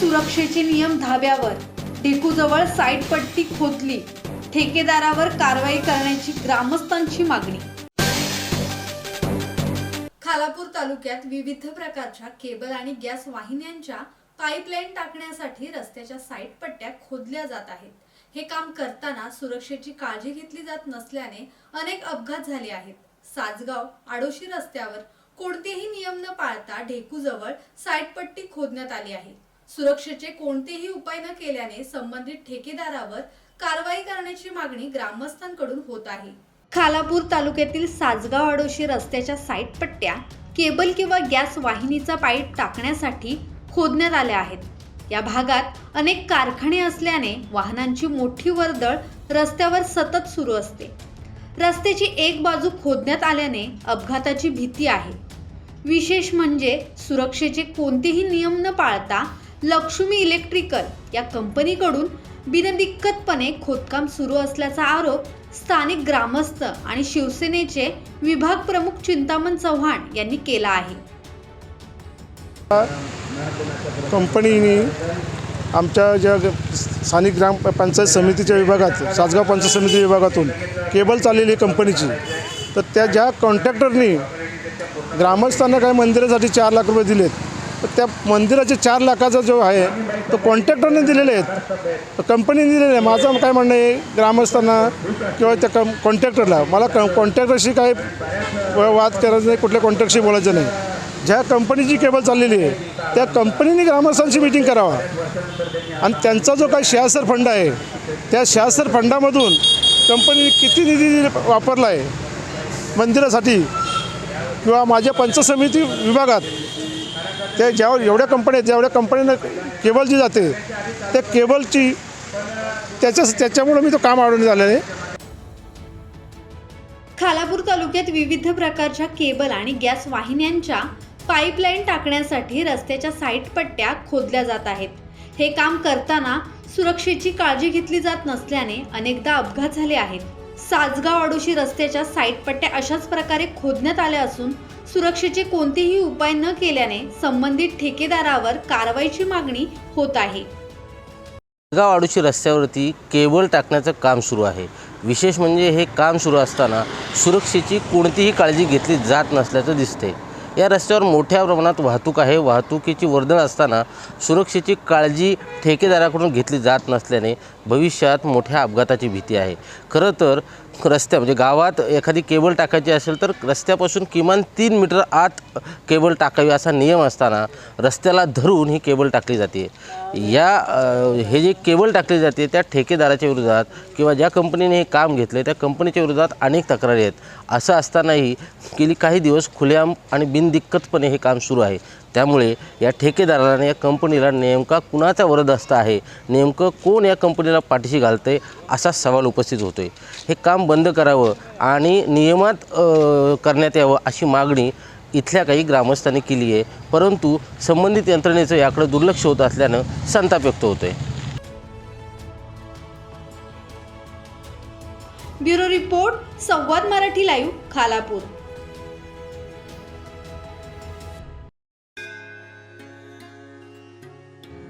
सुरक्षेचे नियम धाब्यावर. ढेकूजवळ साईट पट्टी खोदली. ठेकेदारावर कारवाई करण्याची ग्रामस्थांची मागणी. खालापूर तालुक्यात विविध प्रकारच्या केबल आणि गॅस वाहिन्यांच्या पाईपलाईन टाकण्यासाठी रस्त्याच्या साईट पट्ट्या खोदल्या जात आहेत. हे काम करताना सुरक्षेची काळजी घेतली जात नसल्याने अनेक अपघात झाले आहेत. साजगाव आडोशी रस्त्यावर कोणतेही नियम न पाळता ढेकूजवळ साईड पट्टी खोदण्यात आली आहे. सुरक्षेचे कोणतेही उपाय न केल्याने संबंधित ठेकेदारावर कारवाई करण्याची मागणी ग्रामस्थांकडून होत आहे. खालापूर तालुक्यातील साजगाव अडोशी रस्त्याच्या साईट पट्ट्या केबल किंवा गॅस वाहिनीचा पाईप टाकण्यासाठी खोदण्यात आल्या आहेत. या भागात अनेक कारखाने असल्याने वाहनांची मोठी वर्दळ रस्त्यावर सतत सुरू असते. रस्त्याची एक बाजू खोदण्यात आल्याने अपघाताची भीती आहे. विशेष म्हणजे सुरक्षेचे कोणतेही नियम न पाळता लक्ष्मी इलेक्ट्रिकल या कंपनीकडून बिनदिक्कतपणे खोदकाम सुरू असल्याचा आरोप स्थानिक ग्रामस्थ आणि शिवसेनेचे विभाग प्रमुख चिंतामण चव्हाण यांनी केला आहे. कंपनीने आमच्या ज्या स्थानिक ग्राम पंचायत समितीच्या विभागात सासगाव पंचायत समिती विभागातून केबल चाललेली आहे कंपनीची तर त्या ज्या कॉन्ट्रॅक्टरनी ग्रामस्थांना काही मंदिरासाठी चार लाख रुपये दिलेत तर त्या मंदिराचे चार लाखाचा जो आहे तो कॉन्ट्रॅक्टरने दिलेले आहेत. कंपनीने दिलेले आहे माझं काय म्हणणं आहे ग्रामस्थांना किंवा त्या कं कॉन्ट्रॅक्टरला मला क कॉन्ट्रॅक्टरशी काही वाद करायचं नाही कुठल्या कॉन्ट्रॅक्टशी बोलायचं नाही. ज्या कंपनीची केबल चाललेली आहे त्या कंपनीने ग्रामस्थांची मिटिंग करावा. आणि त्यांचा जो काही शहासर फंड आहे त्या शहासर फंडामधून कंपनीने किती निधी वापरला आहे मंदिरासाठी किंवा माझ्या पंच समिती विभागात ते ज्या एवढ्या कंपन्या जेवढ्या कंपनीनं केबल जी जाते त्या केबलची त्याच्या त्याच्यामुळं मी तो काम अडवण्यात झालेलं आहे. खालापूर तालुक्यात विविध प्रकारच्या केबल आणि गॅस वाहिन्यांच्या पाईपलाईन टाकण्यासाठी रस्त्याच्या साईट पट्ट्या खोदल्या जात आहेत. हे काम करताना सुरक्षेची काळजी घेतली जात नसल्याने अनेकदा अपघात झाले आहेत. साजगाव आडोशी रस्त्याच्या साईटपट्ट्या अशाच प्रकारे खोदण्यात आल्या असून सुरक्षेचे कोणतेही उपाय न केल्याने संबंधित ठेकेदारावर कारवाईची मागणी होत आहे. गाव आडूची रस्त्यावरती केबल टाकण्याचं काम सुरू आहे. विशेष म्हणजे हे काम सुरू असताना सुरक्षेची कोणतीही काळजी घेतली जात नसल्याचं दिसते या रस्त्यावर मोठ्या प्रमाणात वाहतूक आहे. वाहतुकीची वर्दळ असताना सुरक्षेची काळजी ठेकेदाराकडून घेतली जात नसल्याने भविष्यात मोठ्या अपघाताची भीती आहे. खरं तर रस्त्या म्हणजे गावात एखादी केबल टाकायची असेल तर रस्त्यापासून किमान तीन मीटर आत केबल टाकावी असा नियम असताना रस्त्याला धरून ही केबल टाकली जाते. या हे जे केबल टाकली जाते त्या ठेकेदाराच्या विरोधात किंवा ज्या कंपनीने हे काम घेतले त्या कंपनीच्या विरोधात अनेक तक्रारी आहेत. असं असतानाही गेली काही दिवस खुलेआम आणि बिनदिक्कतपणे हे काम सुरू आहे. त्यामुळे या ठेकेदाराने या कंपनीला नेमका कुणाचा वरदस्त आहे? नेमकं कोण या कंपनीला पाठीशी घालतंय? असा सवाल उपस्थित होतो आहे हे काम बंद करावं आणि नियमात करण्यात यावं अशी मागणी इथल्या काही ग्रामस्थांनी केली आहे. परंतु संबंधित यंत्रणेचं याकडे दुर्लक्ष होत असल्यानं संताप व्यक्त होतो आहे ब्युरो रिपोर्ट संवाद मराठी लाईव्ह खालापूर.